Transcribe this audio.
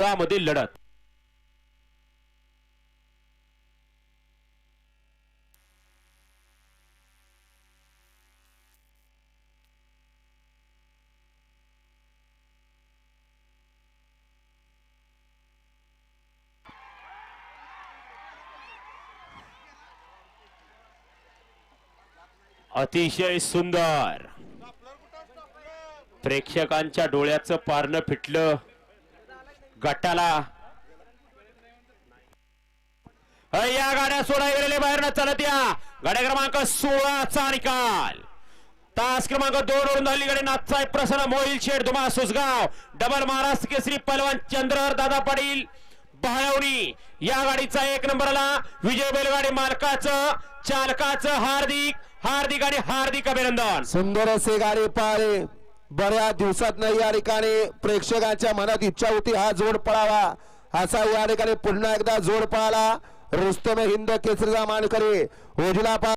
मधील लढत. अतिशय सुंदर. प्रेक्षकांच्या डोळ्याचं पारणं फिटलं. गटाला अ, या गाड्या सोडा गेलेले बाहेर न चालत या. गाड्या क्रमांक सोळाचा निकाल. तास क्रमांक दोन वरून झाली गाडी. नाथसाहेब प्रसन्न मोहिल शेठ दुमा सुसगाव डबल महाराष्ट्र केसरी पलवान चंद्रहर दादा पाटील बहाळवणी या गाडीचा एक नंबरला विजय बैलगाडी मालकाचं चालकाचं हार्दिक हार्दिक आणि हार्दिक अभिनंदन. सुंदर असे गाडी पाळे. बऱ्याच दिवसात नाही या ठिकाणी प्रेक्षकांच्या मनात इच्छा होती हा जोड पळावा. असा या ठिकाणी पुन्हा एकदा जोड पळाला. रुस्तम हिंद केसरीचा मानकरी. ओजिला पा